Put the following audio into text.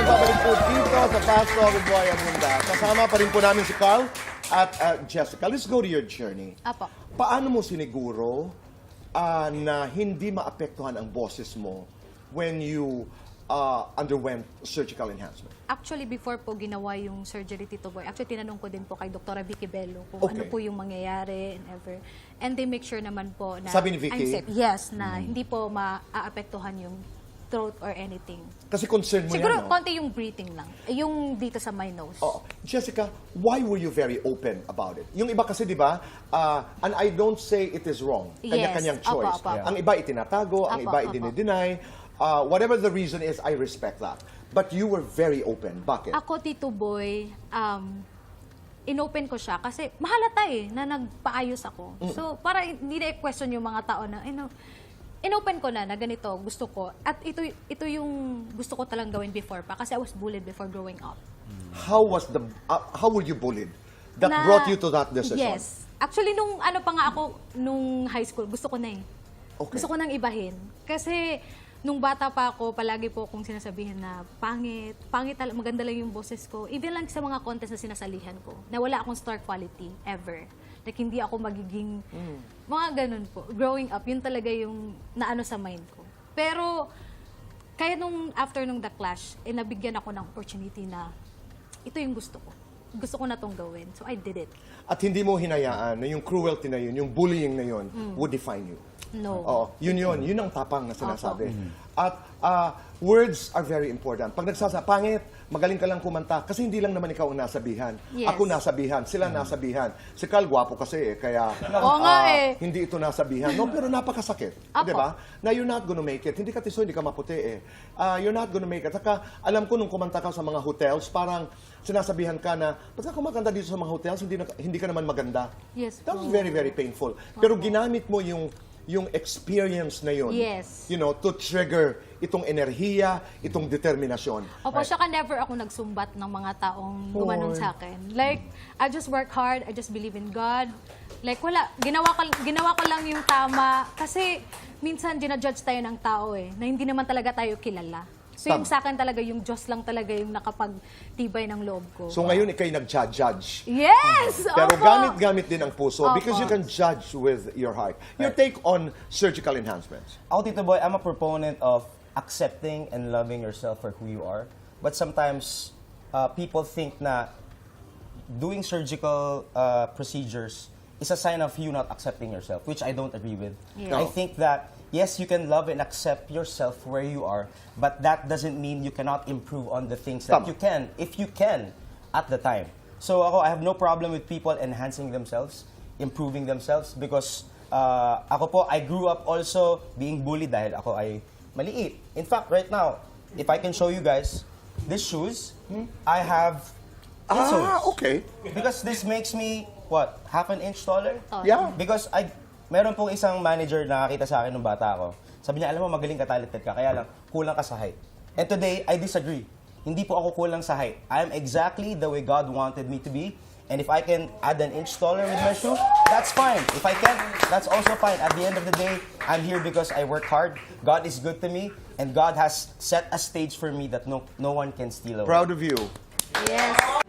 nagbabalik po dito sa Fast Talk Boy and Linda. Kasama pa rin po namin si Carl at uh, Jessica. Let's go to your journey. Apo. Paano mo siniguro ah, na hindi maapektuhan ang boses mo when you ah, underwent surgical enhancement? Actually, before po ginawa yung surgery, Tito Boy, actually tinanong ko din po kay Dr. Vicky Bello kung ano Okay. po yung mangyayari and ever. And they make sure naman po na Sabi ni Vicky? I'm safe. Yes, na hindi po maaapektuhan yung throat or anything. Kasi concern mo Siguro yan, no? konti yung breathing lang. Eh, Yung dito sa my nose. Oo. Jessica, why were you very open about it? Yung iba kasi, di ba, ah, and I don't say it is wrong. Kanya-kanyang Yes. Opo, choice. opo. Ang iba itinatago, ang Opo, iba opo. idinideny. Ah, whatever the reason is, I respect that. But you were very open. Bakit? Ako, Tito Boy, um, inopen ko siya kasi mahalata eh, na nagpaayos ako. Mm. So, para hindi na question yung mga tao na, ano, inopen ko na na ganito, gusto ko. At ito, ito yung gusto ko talang gawin before pa kasi I was bullied before growing up. How was the, ah, how were you bullied? That Na- brought you to that decision? Yes. Actually, nung ano pa nga ako, nung high school, gusto ko na eh. Okay. Gusto ko nang ibahin. Kasi, nung bata pa ako, palagi po akong sinasabihin na pangit, pangit, tal- maganda lang yung boses ko. Even lang sa mga contest na sinasalihan ko, na wala akong star quality, ever. Like, hindi ako magiging, mga ganun po. Growing up, yun talaga yung naano sa mind ko. Pero, kaya nung after nung The Clash, eh, nabigyan ako ng opportunity na ito yung gusto ko. Gusto ko na tong gawin. So, I did it. At hindi mo hinayaan na yung cruelty na yun, yung bullying na yun, Mm. would define you. No. Oo, yun yun. Yun ang tapang na sinasabi. At ah, words are very important. Pag nagsasa, pangit, magaling ka lang kumanta. Kasi hindi lang naman ikaw ang nasabihan. Yes. Ako nasabihan, sila nasabihan. Si Carl, gwapo kasi eh, kaya Oo nga ah, eh. hindi ito nasabihan. No, pero napakasakit. Apo. Di ba? Na you're not gonna make it. Hindi ka tiso, hindi ka maputi eh. Ah, you're not gonna make it. Saka, alam ko nung kumanta ka sa mga hotels, parang sinasabihan ka na, ba't ka kumakanta dito sa mga hotels, hindi, na, hindi ka naman maganda. Yes That was po. very, very painful. Pero ginamit mo yung yung experience na yun. Yes. You know, to trigger itong enerhiya, itong determinasyon. Opo, saka never ako nagsumbat ng mga taong gumanon sa akin. Like, I just work hard, I just believe in God. Like, wala. Ginawa ko, ginawa ko lang yung tama. Kasi, minsan, dinajudge tayo ng tao eh, na hindi naman talaga tayo kilala. So, yung sa akin talaga, yung Diyos lang talaga yung nakapagtibay ng loob ko. So ngayon, ikay nag-judge. yes! Pero Opo! gamit-gamit din ang puso Opo. because you can judge with your heart. Your take on surgical enhancements. Ako, Tito Boy, I'm a proponent of accepting and loving yourself for who you are. But sometimes, uh, people think na doing surgical uh, procedures is a sign of you not accepting yourself, which I don't agree with. Yeah. I No. think that, yes, you can love and accept yourself where you are, but that doesn't mean you cannot improve on the things that Tama. you can, if you can, at the time. So ako, I have no problem with people enhancing themselves, improving themselves, because uh, ako po, I grew up also being bullied dahil ako ay maliit. In fact, right now, if I can show you guys, these shoes, I have Ah, insoles. okay. Because this makes me, what, half an inch taller? Oh, Yeah. Because I, meron pong isang manager na nakakita sa akin nung bata ako. Sabi niya, alam mo, magaling ka, talented ka, kaya lang, kulang ka sa height. And today, I disagree. Hindi po ako kulang sa height. I am exactly the way God wanted me to be. And if I can add an inch taller with my shoe, that's fine. If I can't, that's also fine. At the end of the day, I'm here because I work hard. God is good to me. And God has set a stage for me that no, no one can steal away. Proud of you. Yes.